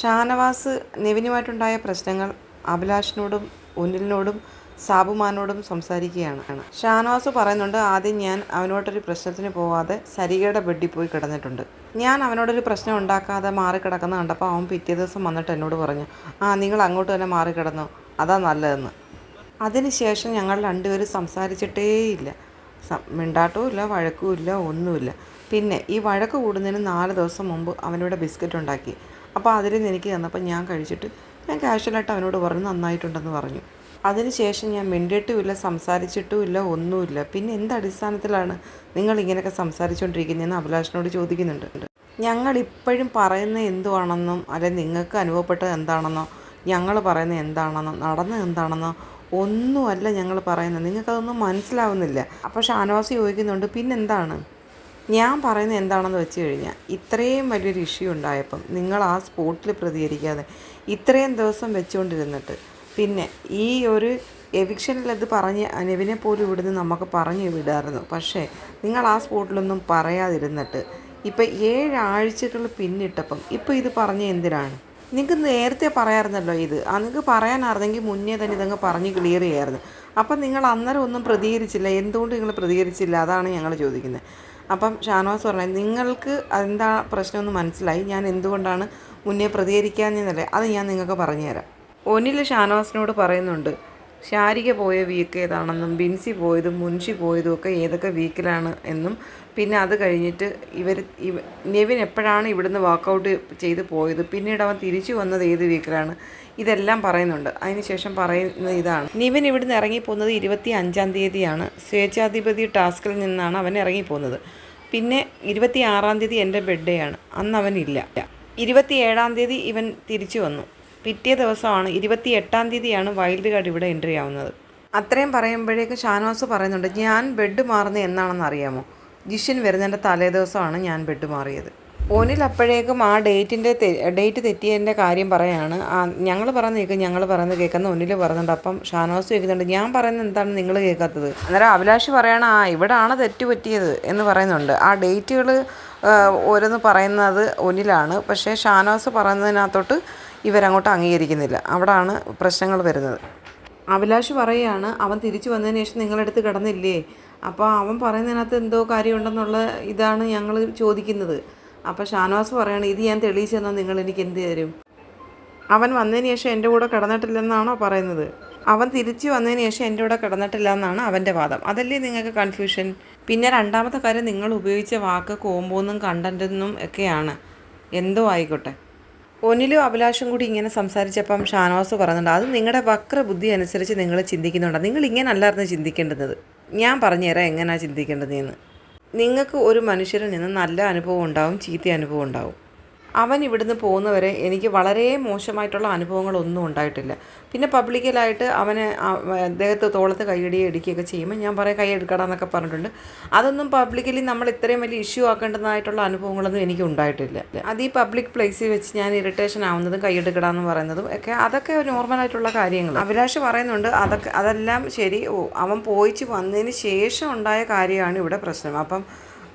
ഷാനവാസ് നെവിനുമായിട്ടുണ്ടായ പ്രശ്നങ്ങൾ അഭിലാഷിനോടും ഉന്നിലിനോടും സാബുമാനോടും സംസാരിക്കുകയാണ്. ഷാനവാസ് പറയുന്നുണ്ട് ആദ്യം ഞാൻ അവനോട്ടൊരു പ്രശ്നത്തിന് പോവാതെ സരികയുടെ ബെഡിൽ പോയി കിടന്നിട്ടുണ്ട്. ഞാൻ അവനോടൊരു പ്രശ്നം ഉണ്ടാക്കാതെ മാറിക്കിടക്കുന്ന കണ്ടപ്പോൾ അവൻ പിറ്റേ ദിവസം വന്നിട്ട് എന്നോട് പറഞ്ഞു ആ നിങ്ങൾ അങ്ങോട്ട് തന്നെ മാറിക്കിടന്നു അതാ നല്ലതെന്ന്. അതിനുശേഷം ഞങ്ങൾ രണ്ടുപേരും സംസാരിച്ചിട്ടേയില്ല. മിണ്ടാട്ടവും ഇല്ല വഴക്കുമില്ല ഒന്നുമില്ല. പിന്നെ ഈ വഴക്ക് കൂടുന്നതിന് നാല് ദിവസം മുമ്പ് അവനിവിടെ ബിസ്ക്കറ്റ് ഉണ്ടാക്കി അപ്പോൾ അതിൽ നിന്ന് എനിക്ക് തന്നപ്പോൾ ഞാൻ കഴിച്ചിട്ട് ഞാൻ കാഷ്വലായിട്ട് അവനോട് പറഞ്ഞു നന്നായിട്ടുണ്ടെന്ന് പറഞ്ഞു. അതിനുശേഷം ഞാൻ മിണ്ടിയിട്ടുമില്ല സംസാരിച്ചിട്ടുമില്ല ഒന്നുമില്ല. പിന്നെ എന്ത് അടിസ്ഥാനത്തിലാണ് നിങ്ങൾ ഇങ്ങനെയൊക്കെ സംസാരിച്ചുകൊണ്ടിരിക്കുന്നതെന്ന് അഭിലാഷിനോട് ചോദിക്കുന്നുണ്ട്. ഞങ്ങൾ ഇപ്പോഴും പറയുന്നത് എന്തുവാണെന്നും അല്ലെങ്കിൽ നിങ്ങൾക്ക് അനുഭവപ്പെട്ടത് എന്താണെന്നോ ഞങ്ങൾ പറയുന്നത് എന്താണെന്നോ നടന്നത് എന്താണെന്നോ ഒന്നുമല്ല ഞങ്ങൾ പറയുന്നത്. നിങ്ങൾക്കതൊന്നും മനസ്സിലാവുന്നില്ല. അപ്പോൾ ഷാനവാസ് ചോദിക്കുന്നുണ്ട് പിന്നെന്താണ്? ഞാൻ പറയുന്നത് എന്താണെന്ന് വെച്ച് കഴിഞ്ഞാൽ ഇത്രയും വലിയൊരു ഇഷ്യൂ ഉണ്ടായപ്പം നിങ്ങൾ ആ സ്പോട്ടിൽ പ്രതികരിക്കാതെ ഇത്രയും ദിവസം വെച്ചുകൊണ്ടിരുന്നിട്ട് പിന്നെ ഈ ഒരു എവിക്ഷനിൽ അത് പറഞ്ഞ് അനുവിനെ പോലും ഇവിടുന്ന് നമുക്ക് പറഞ്ഞു വിടായിരുന്നു. പക്ഷേ നിങ്ങൾ ആ സ്പോട്ടിലൊന്നും പറയാതിരുന്നിട്ട് ഇപ്പം ഏഴാഴ്ചകൾ പിന്നിട്ടപ്പം ഇപ്പം ഇത് പറഞ്ഞ എന്തിനാണ്? നിങ്ങൾക്ക് നേരത്തെ പറയാമായിരുന്നല്ലോ ഇത്. നിങ്ങൾക്ക് പറയാനായിരുന്നെങ്കിൽ മുന്നേ തന്നെ ഇതങ്ങ് പറഞ്ഞ് ക്ലിയർ ചെയ്യായിരുന്നു. അപ്പം നിങ്ങൾ അന്നേരം ഒന്നും പ്രതികരിച്ചില്ല. എന്തുകൊണ്ട് നിങ്ങൾ പ്രതികരിച്ചില്ല? അതാണ് ഞങ്ങൾ ചോദിക്കുന്നത്. അപ്പം ഷാനവാസ് പറഞ്ഞത് നിങ്ങൾക്ക് എന്താ പ്രശ്നമെന്ന് മനസ്സിലായി. ഞാൻ എന്തുകൊണ്ടാണ് മുന്നേ പ്രതികരിക്കാഞ്ഞെന്നല്ലേ. അത് ഞാൻ നിങ്ങൾക്ക് പറഞ്ഞുതരാം. ഒന്നിൽ ഷാനവാസിനോട് പറയുന്നുണ്ട് ശാരിക പോയ വീക്ക് ഏതാണെന്നും ബിൻസി പോയതും മുൻഷി പോയതും ഒക്കെ ഏതൊക്കെ വീക്കിലാണ് എന്നും പിന്നെ അത് കഴിഞ്ഞിട്ട് ഇവർ ഇവ നെവിൻ എപ്പോഴാണ് ഇവിടുന്ന് വാക്കൗട്ട് ചെയ്ത് പോയത് പിന്നീട് അവൻ തിരിച്ചു വന്നത് ഏത് വീക്കിലാണ് ഇതെല്ലാം പറയുന്നുണ്ട്. അതിനുശേഷം പറയുന്നത് ഇതാണ്. നിവിൻ ഇവിടുന്ന് ഇറങ്ങിപ്പോകുന്നത് ഇരുപത്തി അഞ്ചാം തീയതിയാണ്. സ്വേച്ഛാധിപതി ടാസ്കിൽ നിന്നാണ് അവൻ ഇറങ്ങിപ്പോകുന്നത്. പിന്നെ ഇരുപത്തി ആറാം തീയതി എന്റെ ബർത്ത്ഡേ ആണ്. അന്ന് അവനില്ല. ഇരുപത്തി ഏഴാം തീയതി ഇവൻ തിരിച്ചു വന്നു. പിറ്റേ ദിവസമാണ് ഇരുപത്തി എട്ടാം തീയതിയാണ് വൈൽഡ് കാർഡ് ഇവിടെ എൻട്രി ആവുന്നത്. അത്രയും പറയുമ്പോഴേക്കും ഷാനവാസ് പറയുന്നുണ്ട് ഞാൻ ബെഡ് മാറുന്നത് എന്നാണെന്ന് അറിയാമോ? ജിഷിൻ വരുന്നതിന്റെ തലേ ദിവസമാണ് ഞാൻ ബെഡ് മാറിയത്. ഓനിൽ അപ്പോഴേക്കും ആ ഡേറ്റിന്റെ ഡേറ്റ് തെറ്റിയതിന്റെ കാര്യം പറയാണ്. ഞങ്ങൾ പറയുന്ന കേൾക്കും ഞങ്ങൾ പറയുന്നത് കേൾക്കുന്ന ഒന്നിൽ പറയുന്നുണ്ട്. അപ്പം ഷാനവാസ് ചോദിക്കുന്നുണ്ട് ഞാൻ പറയുന്നത് എന്താണ് നിങ്ങൾ കേൾക്കാത്തത്? അന്നേരം അഭിലാഷ് പറയണ ആ ഇവിടാണ് തെറ്റ് പറ്റിയത് എന്ന് പറയുന്നുണ്ട്. ആ ഡേറ്റുകൾ ഓരോന്ന് പറയുന്നത് ഒന്നിലാണ്. പക്ഷേ ഷാനവാസ് പറയുന്നതിനകത്തോട്ട് ഇവരങ്ങോട്ട് അംഗീകരിക്കുന്നില്ല. അവിടാണ് പ്രശ്നങ്ങൾ വരുന്നത്. അഭിലാഷ് പറയുകയാണ് അവൻ തിരിച്ചു വന്നതിന് ശേഷം നിങ്ങളടുത്ത് കിടന്നില്ലേ? അപ്പോൾ അവൻ പറയുന്നതിനകത്ത് എന്തോ കാര്യമുണ്ടെന്നുള്ള ഇതാണ് ഞങ്ങൾ ചോദിക്കുന്നത്. അപ്പോൾ ഷാനവാസ് പറയാണ് ഇത് ഞാൻ തെളിയിച്ചു തന്നാൽ നിങ്ങൾ എനിക്ക് എന്ത് തരും? അവൻ വന്നതിന് ശേഷം എന്റെ കൂടെ കിടന്നിട്ടില്ലെന്നാണോ പറയുന്നത്? അവൻ തിരിച്ചു വന്നതിന് ശേഷം എന്റെ കൂടെ കിടന്നിട്ടില്ല എന്നാണ് അവന്റെ വാദം. അതല്ലേ നിങ്ങൾക്ക് കൺഫ്യൂഷൻ? പിന്നെ രണ്ടാമത്തെ കാര്യം നിങ്ങൾ ഉപയോഗിച്ച വാക്ക് കോമ്പോന്നും കണ്ടന്റെന്നും ഒക്കെയാണ്. എന്തോ ആയിക്കോട്ടെ. ഒന്നിലും അഭിലാഷും കൂടി ഇങ്ങനെ സംസാരിച്ചപ്പം ഷാനവാസ് പറയുന്നുണ്ട് അത് നിങ്ങളുടെ വക്ര ബുദ്ധി അനുസരിച്ച് നിങ്ങൾ ചിന്തിക്കുന്നുണ്ട്. നിങ്ങൾ ഇങ്ങനെ അല്ലായിരുന്നു ചിന്തിക്കേണ്ടത്. ഞാൻ പറഞ്ഞുതരാം എങ്ങനെയാണ് ചിന്തിക്കേണ്ടതെന്ന്. നിങ്ങൾക്ക് ഒരു മനുഷ്യരിൽ നിന്ന് നല്ല അനുഭവം ഉണ്ടാവും ചീത്ത അനുഭവം ഉണ്ടാവും. അവൻ ഇവിടുന്ന് പോകുന്നവരെ എനിക്ക് വളരെ മോശമായിട്ടുള്ള അനുഭവങ്ങളൊന്നും ഉണ്ടായിട്ടില്ല. പിന്നെ പബ്ലിക്കലായിട്ട് അവനെ അദ്ദേഹത്തെ തോളത്ത് കൈയടിയെ ഇടിക്കുകയൊക്കെ ചെയ്യുമ്പോൾ ഞാൻ പറയാം കൈ എടുക്കടാ എന്നൊക്കെ പറഞ്ഞിട്ടുണ്ട്. അതൊന്നും പബ്ലിക്കലി നമ്മൾ ഇത്രയും വലിയ ഇഷ്യൂ ആക്കേണ്ടതായിട്ടുള്ള അനുഭവങ്ങളൊന്നും എനിക്ക് ഉണ്ടായിട്ടില്ല. അത് ഈ പബ്ലിക് പ്ലേസിൽ വെച്ച് ഞാൻ ഇറിറ്റേഷൻ ആവുന്നതും കൈയെടുക്കടാന്ന് പറയുന്നതും ഒക്കെ അതൊക്കെ നോർമലായിട്ടുള്ള കാര്യങ്ങൾ അഭിലാഷ് പറയുന്നുണ്ട് അതൊക്കെ അതെല്ലാം ശരി അവൻ പോയിച്ച് വന്നതിന് ശേഷം ഉണ്ടായ കാര്യമാണ് ഇവിടെ പ്രശ്നം. അപ്പം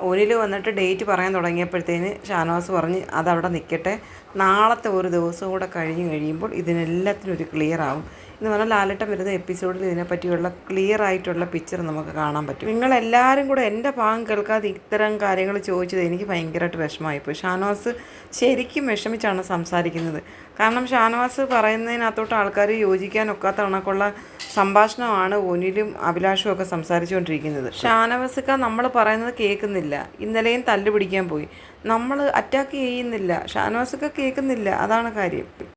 ഒനിൽ വന്നിട്ട് ഡേറ്റ് പറയാൻ തുടങ്ങിയപ്പോഴത്തേന് ഷാനവാസ് പറഞ്ഞ് അതവിടെ നിൽക്കട്ടെ. നാളത്തെ ഒരു ദിവസം കൂടെ കഴിഞ്ഞ് കഴിയുമ്പോൾ ഇതിനെല്ലാത്തിനും ഒരു ക്ലിയർ ആവും. എന്ന് പറഞ്ഞാൽ ലാലട്ടം വരുന്ന എപ്പിസോഡിൽ ഇതിനെപ്പറ്റിയുള്ള ക്ലിയർ ആയിട്ടുള്ള പിക്ചർ നമുക്ക് കാണാൻ പറ്റും. നിങ്ങളെല്ലാവരും കൂടെ എന്റെ ഭാഗം കേൾക്കാതെ ഇത്തരം കാര്യങ്ങൾ ചോദിച്ചത് എനിക്ക് ഭയങ്കരമായിട്ട് വിഷമമായിപ്പോയി ഷാനവാസ് ശരിക്കും വിഷമിച്ചാണ് സംസാരിക്കുന്നത്. കാരണം ഷാനവാസ് പറയുന്നതിനകത്തോട്ട് ആൾക്കാർ യോജിക്കാൻ ഒക്കാത്ത കണക്കുള്ള സംഭാഷണമാണ് ഒനിലും അഭിലാഷും ഒക്കെ സംസാരിച്ചുകൊണ്ടിരിക്കുന്നത്. ഷാനവാസിക്ക നമ്മൾ പറയുന്നത് കേൾക്കുന്നില്ല. ഇന്നലെയും തല്ല് പിടിക്കാൻ പോയി. നമ്മൾ അറ്റാക്ക് ചെയ്യുന്നില്ല. ഷാനവാസിക്ക കേൾക്കുന്നില്ല. അതാണ് കാര്യം.